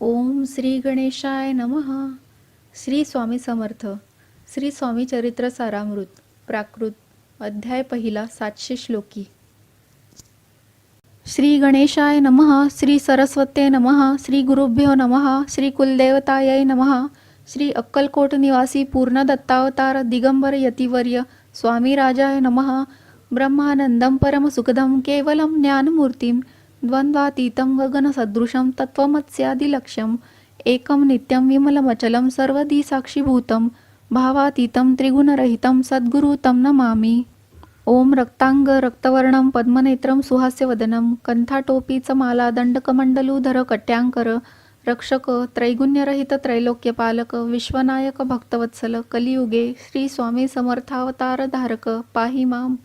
ओम श्री गणेशाय नमः. श्री स्वामी समर्थ. श्री स्वामी चरित्र सारामृत प्राकृत अध्याय पहिला सातशे श्लोकी. श्री गणेशाय नमः श्री सरस्वते नमः श्री गुरुभ्यो नमः श्री कुलदेवतायै नमः श्री अक्कलकोट निवासी पूर्ण दत्तावतार दिगंबर यतिवर्य स्वामी राजाय नमः. ब्रह्मानंदं परमसुखदं केवलं ज्ञानमूर्तिं द्वन्द्वातीतं गगनसदृशं तत्त्वमत्स्यादिलक्ष्यम्। एकं नित्यं विमलमचलं सर्वदी साक्षीभूतं भावातीतं त्रिगुणरहितं सद्गुरु तं नमामि ओम रक्ताङ्गरक्तवर्णं पद्मनेत्रं सुहास्यवदनं। कंठाटोपीच माला दंडकमंडलूधर कट्यांकर रक्षक त्रैगुण्यरहित त्रैलोक्यपालक विश्वनायक भक्तवत्सल कलियुगे श्री स्वामी समर्थावतार धारक माम।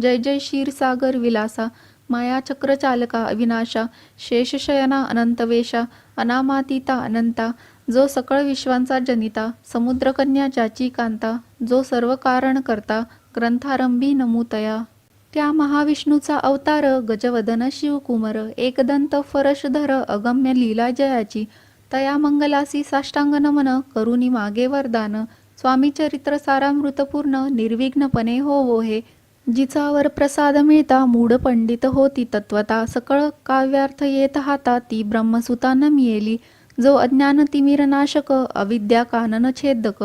जय जय क्षीरसागर विलासा। मायाचक्रचालका अविनाशा शेषशयना अनंतवेशा अनामातीता अनंता जो सकळ विश्वांचा जनिता समुद्रकन्या ज्याची कांता जो सर्व कारण करता ग्रंथारंभी नमूतया. त्या महाविष्णूचा अवतार गजवदन शिवकुमार एकदंत फरशधर अगम्य लीला जयाची तया मंगलासी साष्टांग नमन करुणी मागे वरदान स्वामी चरित्र सारामृतपूर्ण निर्विघ्नपणे होवो हे जिचावर प्रसाद मिळता मूढ पंडित होती तत्वता. सकळ काव्यार्थ येत हाता ती ब्रह्मसुता न मिळेली. जो अज्ञान तिमिर नाशक अविद्या कानन छेदक.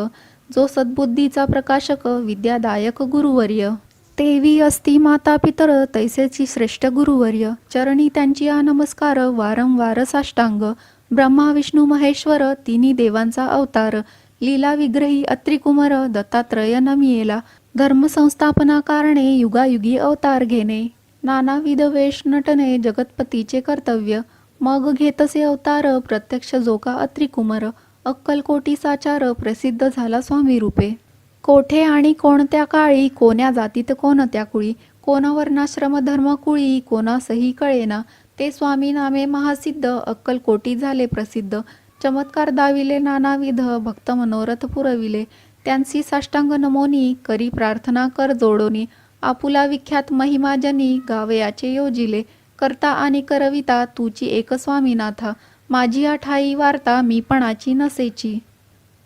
जो सद्बुद्धीचा प्रकाशक विद्यादायक गुरुवर्य. तेवी असती माता पितर तैसेची श्रेष्ठ गुरुवर्य. चरणी त्यांची आ नमस्कार वारंवार साष्टांग. ब्रह्मा विष्णू महेश्वर तिन्ही देवांचा अवतार. लीला विग्रही अत्रिकुमार दत्तात्रय नमियेला धर्मसंस्थापना कारणे युगायुगी अवतार घेणे नानाविध वेश नटणे जगतपतीचे कर्तव्य मग घेतसे अवतार प्रत्यक्ष जोका अत्रिकुमर अक्कलकोटी साचार प्रसिद्ध झाला स्वामी रूपे. कोठे आणि कोणत्या काळी कोण्या जातीत कोणत्या कुळी कोणावर्णाश्रम धर्म कुळी कोणासही कळेना ते स्वामी नामे महासिद्ध अक्कलकोटी झाले प्रसिद्ध चमत्कार दाविले नानाविध भक्त मनोरथ पुरविले त्यांची साष्टांग नमोनी करी प्रार्थना कर जोडोनी आपुला विख्यात महिमाजनी गावयाचे योजिले करता आणि करविता तुची एक स्वामीनाथा माझी आठाई वार्ता मी पणाची नसेची.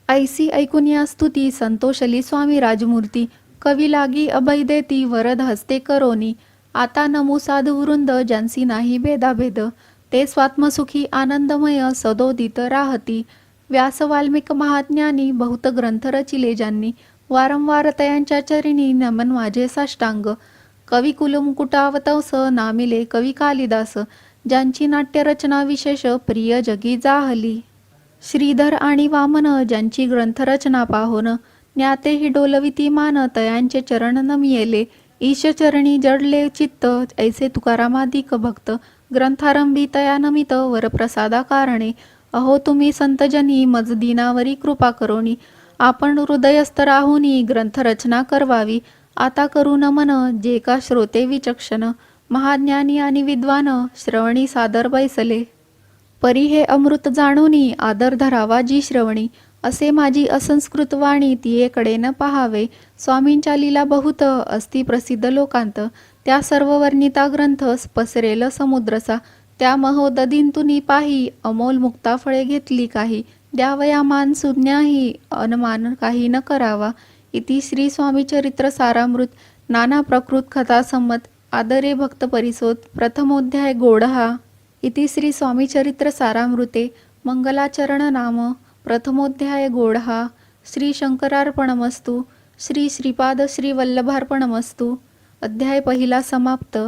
ऐसी ऐकून या स्तुती संतोषली स्वामी राजमूर्ती कवी लागी अभय देती वरद हस्ते करोनी आता नमू साध वृंद ज्यांसी नाही भेदाभेद ते स्वात्मसुखी आनंदमय सदोदित राहती व्यास वाल्मिक महाज्ञानी बहुत ग्रंथ रचिले ज्यांनी वारंवार तयांच्या चरिणी नमन माझे साष्टांग. कवी कुलमुकुटावतंस नामिले कवी कालिदास ज्यांची नाट्यरचना विशेष प्रिय जगी जाहली. श्रीधर आणि वामन ज्यांची ग्रंथरचना पाहोन ज्ञातेही डोलविती मान तयांचे चरण नमियेले. ईशचरणी जडले चित्त ऐसे तुकारामादिक भक्त ग्रंथारंभी तयानमित वरप्रसादा कारणे अहो तुम्ही संतजनी मज दिनावरी कृपा करोनी. आपण हृदयस्थ राहुनी ग्रंथरचना करवावी. आता करू मन जे का श्रोते विचक्षण. महाज्ञानी आणि विद्वान श्रवणी सादर बैसले. परी हे अमृत जाणूनी आदर धरावा जी श्रवणी. असे माझी असंस्कृत वाणी तियेकडे न पहावे. स्वामींच्या लीला बहुत अस्ति प्रसिद्ध लोकांत. त्या सर्व वर्णिता ग्रंथ पसरेल समुद्रसा. त्या महोदधींतुनी पाही अमोल मुक्ताफळे घेतली काही द्यावया मान सुज्ञाही अनमान काही न करावा. इति श्री स्वामी चरित्र सारामृत नाना प्रकृत कथा संमत आदरे भक्त परिसोद प्रथमोध्याय गोडहा. इति श्री स्वामी चरित्र सारामृते मंगलाचरण नाम प्रथमोध्याय गोडहा. श्री शंकरार्पणमस्तू श्री श्रीपाद श्री वल्लभार्पणमस्तु. अध्याय पहिला समाप्त.